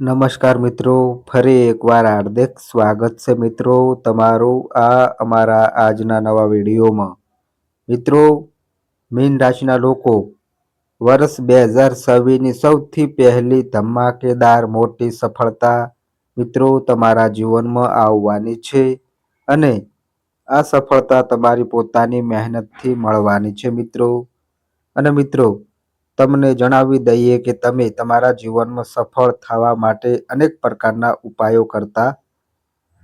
નમસ્કાર મિત્રો, ફરી એકવાર હાર્દિક સ્વાગત છે મિત્રો તમારું આ અમારા આજના નવા વિડીયોમાં. મિત્રો, મીન રાશિના લોકો, વર્ષ બે હજાર છવ્વીસની સૌથી પહેલી ધમાકેદાર મોટી સફળતા મિત્રો તમારા જીવનમાં આવવાની છે અને આ સફળતા તમારી પોતાની મહેનતથી મળવાની છે મિત્રો. અને મિત્રો તમને જણાવી દઈએ કે તમે તમારા જીવનમાં સફળ થવા માટે અનેક પ્રકારના ઉપાયો કરતા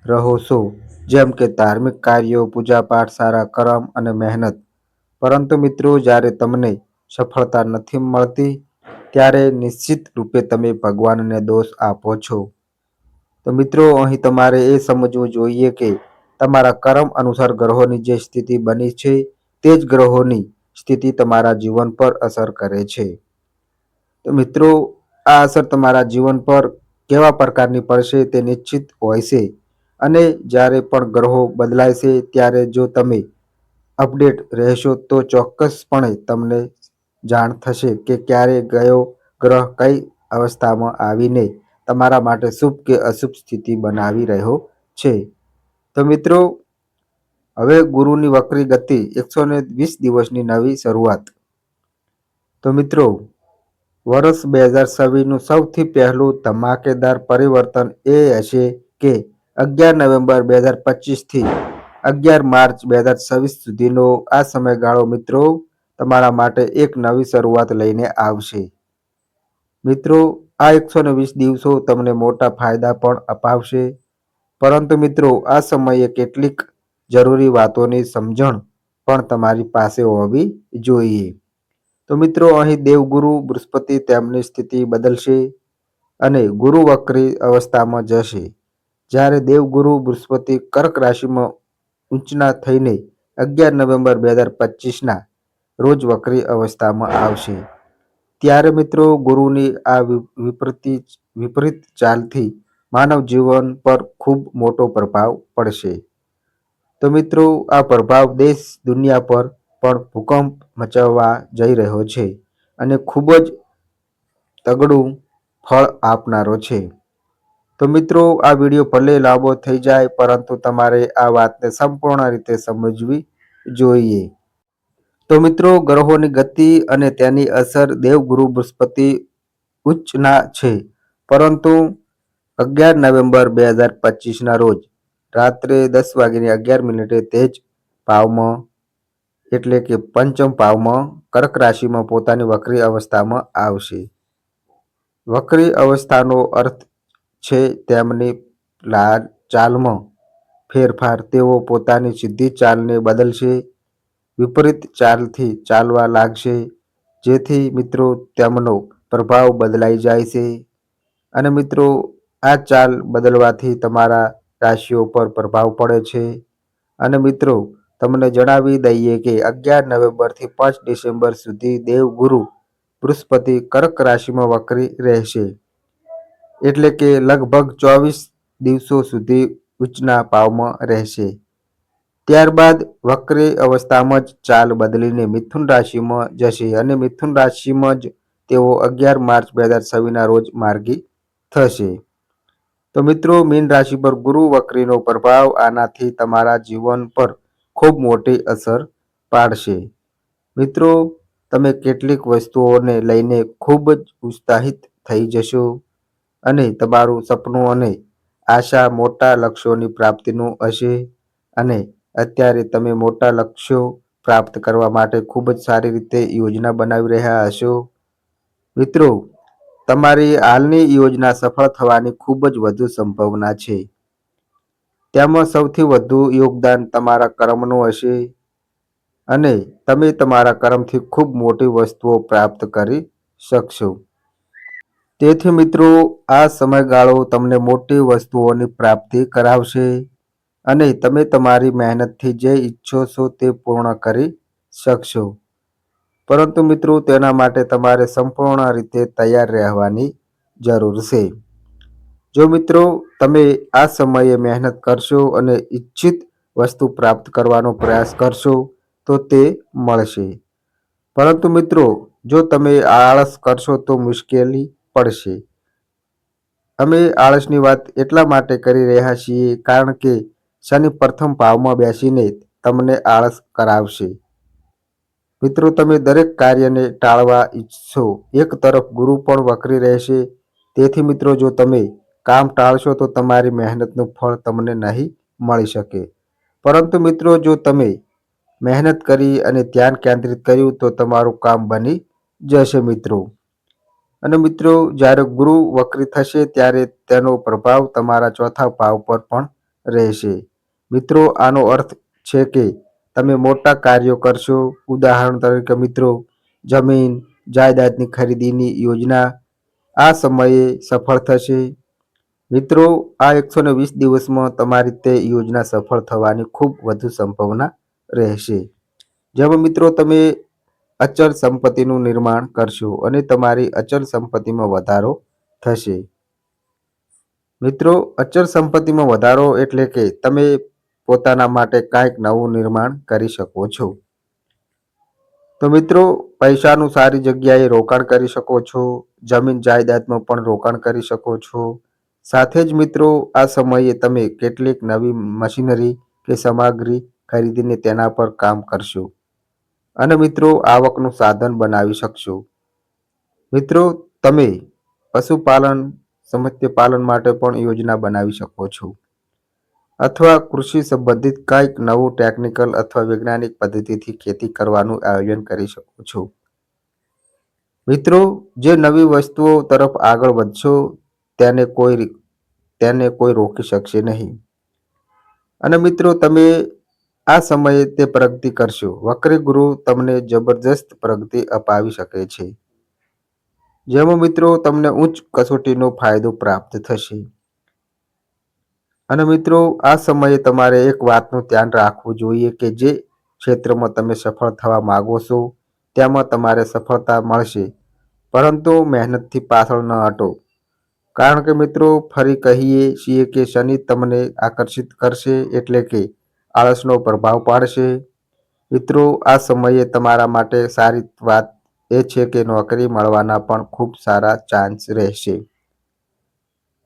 રહો છો. જેમ કે ધાર્મિક કાર્યો, પૂજાપાઠ, સારા કર્મ અને મહેનત. પરંતુ મિત્રો, જ્યારે તમને સફળતા નથી મળતી, ત્યારે નિશ્ચિત રૂપે તમે ભગવાનને દોષ આપો છો. તો મિત્રો, અહીં તમારે એ સમજવું જોઈએ કે તમારા કર્મ અનુસાર ગ્રહોની જે સ્થિતિ બની છે, તે જ ગ્રહોની સ્થિતિ તમારા જીવન પર અસર કરે છે. તો મિત્રો, આ અસર તમારા જીવન પર કેવા પ્રકારની પડશે તે નિશ્ચિત હોય છે. અને જ્યારે પણ ગ્રહો બદલાય છે, ત્યારે જો તમે અપડેટ રહેશો, તો ચોક્કસપણે તમને જાણ થશે કે ક્યારે ગયો ગ્રહ કઈ અવસ્થામાં આવીને તમારા માટે શુભ કે અશુભ સ્થિતિ બનાવી રહ્યો છે. તો મિત્રો હવે ગુરુની વક્રી ગતિ એકસો ને વીસ દિવસની નવી શરૂઆત. તો મિત્રો, વર્ષ બે હજાર છવ્વીસનું સૌથી પહેલું ધમાકેદાર પરિવર્તન એ હશે કે અગિયાર નવેમ્બર બે હજાર પચીસથી અગિયાર માર્ચ બે હજાર છવ્વીસ સુધીનો આ સમયગાળો મિત્રો તમારા માટે એક નવી શરૂઆત લઈને આવશે. મિત્રો, આ એકસો ને વીસ દિવસો તમને મોટા ફાયદા પણ અપાવશે. પરંતુ મિત્રો, આ સમયે કેટલીક જરૂરી વાતોની સમજણ પણ તમારી પાસે હોવી જોઈએ. તો મિત્રો, અહીં દેવગુરુ બૃહસ્પતિ તેમની સ્થિતિ બદલશે અને ગુરુ વક્રી અવસ્થામાં જશે. જ્યારે દેવગુરુ બૃહસ્પતિ કર્ક રાશિમાં ઊંચના થઈને અગિયાર નવેમ્બર બે હજાર પચીસના રોજ વક્રી અવસ્થામાં આવશે. ત્યારે મિત્રો, ગુરુની આ વિપરીત વિપરીત ચાલથી માનવ જીવન પર ખૂબ મોટો પ્રભાવ પડશે. તો મિત્રો, આ પ્રભાવ દેશ દુનિયા પર પણ ભૂકંપ મચાવવા જઈ રહ્યો છે અને ખૂબ જ તગડું ફળ આપનારો છે. તો મિત્રો, આ વીડિયો ભલે લાંબો થઈ જાય, પરંતુ તમારે આ વાતને સંપૂર્ણ રીતે સમજવી જોઈએ. તો મિત્રો, ગ્રહોની ગતિ અને તેની અસર દેવગુરુ બૃહસ્પતિ ઉચ્ચના છે, પરંતુ અગિયાર નવેમ્બર બે હજાર પચીસના રોજ રાત્રે દસ વાગ્યાની અગિયાર મિનિટે તેજ ભાવમાં, એટલે કે પંચમ ભાવમાં, કર્ક રાશિમાં પોતાની વક્રી અવસ્થામાં આવશે. વક્રી અવસ્થાનો અર્થ છે તેમની ચાલમાં ફેરફાર. તેઓ પોતાની સીધી ચાલને બદલશે, વિપરીત ચાલથી ચાલવા લાગશે, જેથી મિત્રો તેમનો પ્રભાવ બદલાઈ જાય છે. અને મિત્રો, આ ચાલ બદલવાથી તમારા રાશિઓ પર પ્રભાવ પડે છે. અને મિત્રો, તમને જણાવી દઈએ કે અગિયાર નવેમ્બરથી પાંચ ડિસેમ્બર સુધી દેવગુરુ બૃહસ્પતિ કર્ક રાશિમાં વકરી રહેશે. એટલે કે લગભગ ચોવીસ દિવસો સુધી ઉચ્ચના ભાવમાં રહેશે. ત્યારબાદ વક્રી અવસ્થામાં જ ચાલ બદલીને મિથુન રાશિમાં જશે અને મિથુન રાશિમાં જ તેઓ અગિયાર માર્ચ બે હજાર છવ્વીસના રોજ માર્ગી થશે. તો મિત્રો, મીન રાશિ પર ગુરુ વક્રીનો પ્રભાવ આનાથી તમારા જીવન પર ખૂબ મોટી અસર પાડશે. મિત્રો, તમે કેટલીક વસ્તુઓને લઈને ખૂબ જ ઉત્સાહિત થઈ જશો અને તમારું સપનું અને આશા મોટા લક્ષ્યોની પ્રાપ્તિનું હશે અને અત્યારે તમે મોટા લક્ષ્યો પ્રાપ્ત કરવા માટે ખૂબ જ સારી રીતે યોજના બનાવી રહ્યા હશો. મિત્રો તમારી હાલની યોજના સફળ થવાની ખૂબ જ વધુ સંભાવના છે. તેમાં સૌથી વધુ યોગદાન તમારા કર્મનું હશે અને તમે તમારા કર્મથી ખૂબ મોટી વસ્તુઓ પ્રાપ્ત કરી શકશો. તેથી મિત્રો, આ સમયગાળો તમને મોટી વસ્તુઓની પ્રાપ્તિ કરાવશે અને તમે તમારી મહેનતથી જે ઈચ્છો છો તે પૂર્ણ કરી શકશો. પરંતુ મિત્રો, તેના માટે તમારે સંપૂર્ણ રીતે તૈયાર રહેવાની જરૂર છે. જો મિત્રો, તમે આ સમયે મહેનત કરશો અને ઈચ્છિત વસ્તુ પ્રાપ્ત કરવાનો પ્રયાસ કરશો, તો તે મળશે. પરંતુ મિત્રો, જો તમે આળસ કરશો, તો મુશ્કેલી પડશે. અમે આળસની વાત એટલા માટે કરી રહ્યા છીએ કારણ કે શનિ પ્રથમ ભાવમાં બેસીને તમને આળસ કરાવશે. મિત્રો, તમે દરેક કાર્યને ટાળવા ઈચ્છશો એક તરફ ગુરુ પણ વકરી રહેશે. તેથી મિત્રો, જો તમે કામ ટાળશો તો તમારી મહેનતનું ફળ તમને નહીં મળી શકે. પરંતુ મિત્રો, જો તમે મહેનત કરી અને ધ્યાન કેન્દ્રિત કર્યું તો તમારું કામ બની જશે મિત્રો. અને મિત્રો, જ્યારે ગુરુ વક્રી થશે ત્યારે તેનો પ્રભાવ તમારા ચોથા ભાવ પર પણ રહેશે. મિત્રો, આનો અર્થ છે કે તમે મોટા કાર્યો કરશો. ઉદાહરણ તરીકે મિત્રો, જમીન, જાયદાદની ખરીદીની યોજના આ સમયે સફળ થશે. મિત્રો, આ એકસો ને વીસ દિવસમાં તમારી તે યોજના સફળ થવાની ખૂબ વધુ સંભાવના રહેશે. જેમાં મિત્રો, તમે અચળ સંપત્તિનું નિર્માણ કરશો અને તમારી અચળ સંપત્તિમાં વધારો થશે. મિત્રો, અચળ સંપત્તિમાં વધારો એટલે કે તમે પોતાના માટે કાંઈક નવું નિર્માણ કરી શકો છો. તો મિત્રો, પૈસાનું સારી જગ્યાએ રોકાણ કરી શકો છો, જમીન જાયદાદમાં પણ રોકાણ કરી શકો છો. સાથે જ મિત્રો, આ સમયે તમે કેટલીક નવી મશીનરી કે સામગ્રી ખરીદીને તેના પર કામ કરશો. અને મિત્રો, આવકનું સાધન બનાવી શકશો. મિત્રો, તમે પશુપાલન સમત્ય પાલન માટે પણ યોજના બનાવી શકો છો. અથવા કૃષિ સંબંધિત કંઈક નવું ટેકનિકલ અથવા વૈજ્ઞાનિક પદ્ધતિથી ખેતી કરવાનું આયોજન કરી શકો છો. મિત્રો, જે નવી વસ્તુઓ તરફ આગળ વધશો, તેને કોઈ તેને કોઈ રોકી શકશે નહીં. અને મિત્રો, તમે આ સમયે તે પ્રગતિ કરશો. વક્રી ગુરુ તમને જબરજસ્ત પ્રગતિ અપાવી શકે છે. જેમાં મિત્રો, તમને ઉચ્ચ કસોટીનો ફાયદો પ્રાપ્ત થશે. અને મિત્રો, આ સમયે તમારે એક વાતનું ધ્યાન રાખવું જોઈએ કે જે ક્ષેત્રમાં તમે સફળ થવા માગો છો, તેમાં તમારે સફળતા મળશે. પરંતુ મહેનતથી પાછળ ન હટો. કારણ કે મિત્રો, ફરી કહીએ છીએ કે શનિ તમને આકર્ષિત કરશે એટલે કે આળસનો પ્રભાવ પાડશે. મિત્રો, આ સમયે તમારા માટે સારી વાત એ છે કે નોકરી મળવાના પણ ખૂબ સારા ચાન્સ રહેશે.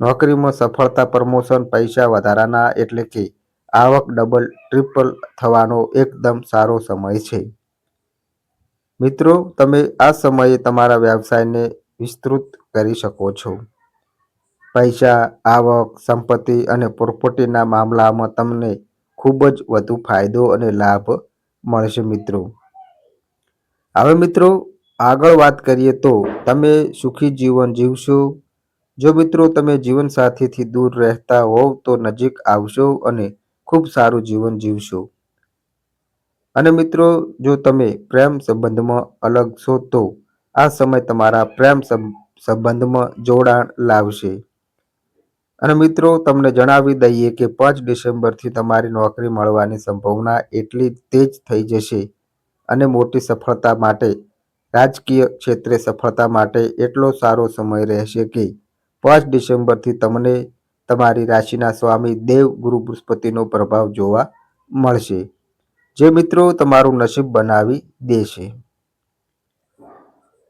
નોકરીમાં સફળતા, પ્રમોશન, પૈસા વધારાના એટલે કે આવક ડબલ ટ્રિપલ થવાનો એકદમ સારો સમય છે. મિત્રો, તમે આ સમયે તમારા વ્યવસાયને વિસ્તૃત કરી શકો છો. પૈસા, આવક, સંપત્તિ અને પ્રોપર્ટીના મામલામાં તમને ખૂબ જ વધુ ફાયદો અને લાભ મળશે મિત્રો. હવે મિત્રો, આગળ વાત કરીએ તો તમે સુખી જીવન જીવશો જો મિત્રો તમે જીવનસાથીથી દૂર રહેતા હોવ તો નજીક આવશો અને ખૂબ સારું જીવન જીવશો. અને મિત્રો, જો તમે પ્રેમ સંબંધમાં અલગ છો તો આ સમય તમારા પ્રેમ સંબંધમાં જોડાણ લાવશે. અને મિત્રો, તમને જણાવી દઈએ કે પાંચ ડિસેમ્બરથી તમારી નોકરી મળવાની સંભાવના એટલી તેજ થઈ જશે અને મોટી સફળતા માટે, રાજકીય ક્ષેત્રે સફળતા માટે એટલો સારો સમય રહેશે કે પાંચ ડિસેમ્બરથી તમને તમારી રાશિના સ્વામી દેવ ગુરુ બૃહસ્પતિનો પ્રભાવ જોવા મળશે. જે મિત્રો તમારું નસીબ બનાવી દેશે.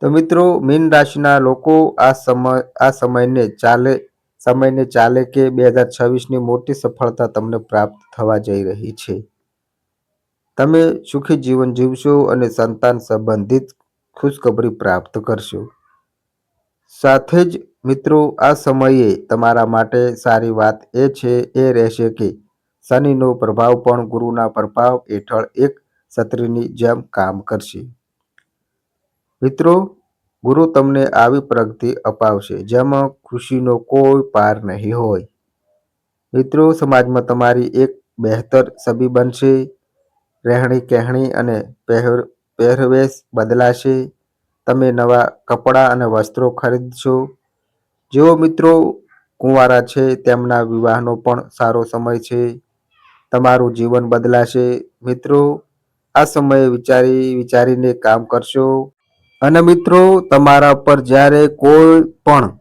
તો મિત્રો, મીન રાશિના લોકો આ સમય, આ સમયને ચાલે સમયને ચાલે કે બે હજાર છવ્વીસની મોટી સફળતા તમને પ્રાપ્ત થવા જઈ રહી છે. તમે સુખી જીવન જીવશો અને સંતાન સંબંધિત ખુશખબરી પ્રાપ્ત કરશો. સાથે જ મિત્રો, આ સમયે તમારા માટે સારી વાત એ છે, એ રહેશે કે શનિનો પ્રભાવ પણ ગુરુના પ્રભાવ હેઠળ એક છત્રીની જેમ કામ કરશે. મિત્રો, ગુરુ તમને આવી પ્રગતિ અપાવશે, જેમાં ખુશીનો કોઈ પાર નહીં હોય. મિત્રો, સમાજમાં તમારી એક બહેતર છબી બનશે રહેણી કહેણી અને પહેર, પહેરવેશ બદલાશે. તમે નવા કપડાં અને વસ્ત્રો ખરીદશો જેઓ મિત્રો કુંવારા છે, તેમના વિવાહનો પણ સારો સમય છે. તમારું જીવન બદલાશે. મિત્રો, આ સમયે વિચારી વિચારીને કામ કરશો. અને મિત્રો, તમારા પર જ્યારે કોઈ પણ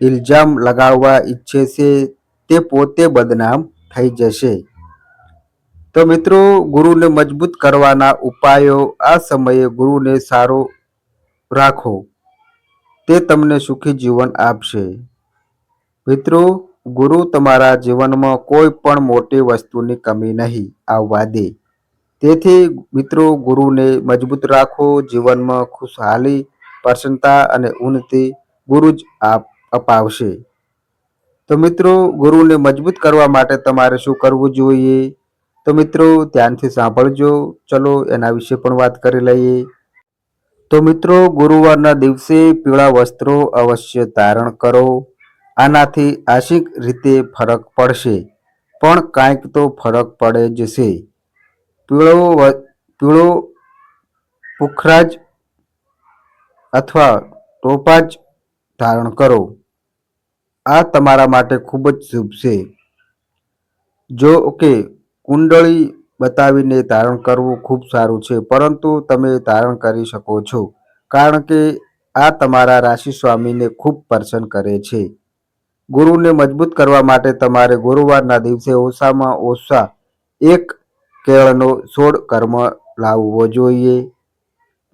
ઇલ્ઝામ લગાવવા ઈચ્છે છે, તે પોતે બદનામ થઈ જશે. તો મિત્રો, ગુરુને મજબૂત કરવાના ઉપાયો આ સમયે ગુરુને સારો રાખો. તે તમને સુખી જીવન આપશે. મિત્રો, ગુરુ તમારા જીવનમાં કોઈ પણ મોટી વસ્તુની કમી નહીં, આવવા દે. તેથી, મિત્રો, ગુરુને મજબૂત રાખો, જીવનમાં ખુશહાલી, પ્રસન્નતા અને ઉન્નતિ ગુરુ જ આપ, અપાવશે. તો મિત્રો, ગુરુને મજબૂત કરવા માટે તમારે શું કરવું જોઈએ? તો મિત્રો, ધ્યાનથી સાંભળજો. ચલો, એના વિશે પણ વાત કરી લઈએ. તો મિત્રો, ગુરુવારના દિવસે પીળા વસ્ત્રો અવશ્ય ધારણ કરો. આનાથી આશિક રીતે ફરક પડશે. પણ કાંઈક તો ફરક પડે જ છે. પીળો પીળો પુખરાજ અથવા ટોપાજ ધારણ કરો. આ તમારા માટે ખૂબ જ શુભ છે. જો કે, કુંડળી બતાવીને ધારણ કરવું ખૂબ સારું છે, પરંતુ તમે ધારણ કરી શકો છો, કારણ કે આ તમારા રાશિ સ્વામીને ખૂબ પ્રસન્ન કરે છે. ગુરુને મજબૂત કરવા માટે તમારે ગુરુવારના દિવસે ઓછામાં ઓછા એક કેળનો છોડ કર્મ લાવવો જોઈએ.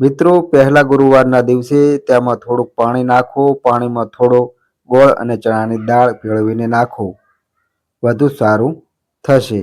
મિત્રો, પહેલા ગુરુવારના દિવસે તેમાં થોડુંક પાણી નાખો, પાણીમાં થોડો ગોળ અને ચણાની દાળ ભેળવીને નાખો. વધુ સારું થશે.